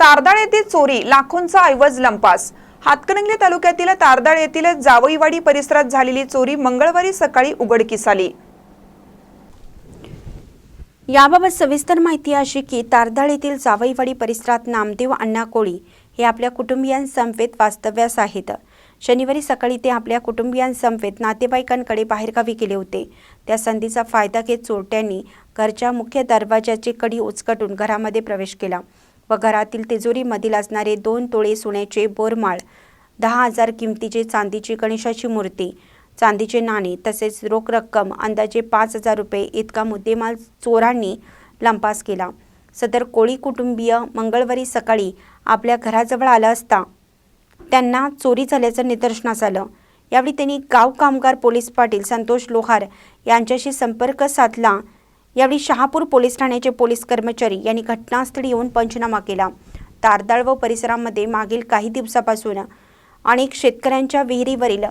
तारदाळ येथील चोरी लाखोंचा ऐवज लंपास. हातकणंगले तालुक्यातील तारदाळ येथील जावईवाडी परिसरात झालेली चोरी मंगळवारी सकाळी उघडकीस आली. याबाबत सविस्तर माहिती अशी की तारदाळ येथील जावईवाडी परिसरात नामदेव अण्णा कोळी हे आपल्या कुटुंबियांसमवेत वास्तव्यास आहेत. शनिवारी सकाळी ते आपल्या कुटुंबियांसमवेत नातेवाईकांकडे बाहेरगावी गेले होते. त्या संधीचा फायदा घेत चोरट्यांनी घरच्या मुख्य दरवाजाची कडी उचकटून घरामध्ये प्रवेश केला. व घरातील तिजोरीमधील असणारे दोन तोळे सोन्याचे बोरमाळ दहा हजार किमतीचे चांदीची गणेशाची मूर्ती चांदीचे नाणे तसेच रोख रक्कम अंदाजे पाच हजार रुपये इतका मुद्देमाल चोरांनी लंपास केला. सदर कोळी कुटुंबीय मंगळवारी सकाळी आपल्या घराजवळ आलं असता त्यांना चोरी झाल्याचं निदर्शनास आलं. यावेळी त्यांनी गाव कामगार पोलीस पाटील संतोष लोहार यांच्याशी संपर्क साधला यावेळी शहापूर पोलीस ठाण्याचे पोलीस कर्मचारी यांनी घटनास्थळी येऊन पंचनामा केला. तारदाळ व परिसरामध्ये मागील काही दिवसापासून अनेक शेतकऱ्यांच्या विहिरीवरील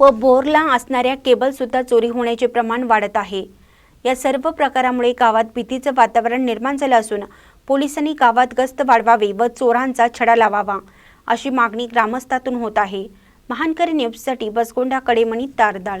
व बोरला असणाऱ्या केबलसुद्धा चोरी होण्याचे प्रमाण वाढत आहे. या सर्व प्रकारामुळे गावात भीतीचं वातावरण निर्माण झालं असून पोलिसांनी गावात गस्त वाढवावी व चोरांचा छडा लावावा अशी मागणी ग्रामस्थातून होत आहे. महानकरी न्यूजसाठी बसगोंडा कडेमणी तारदाळ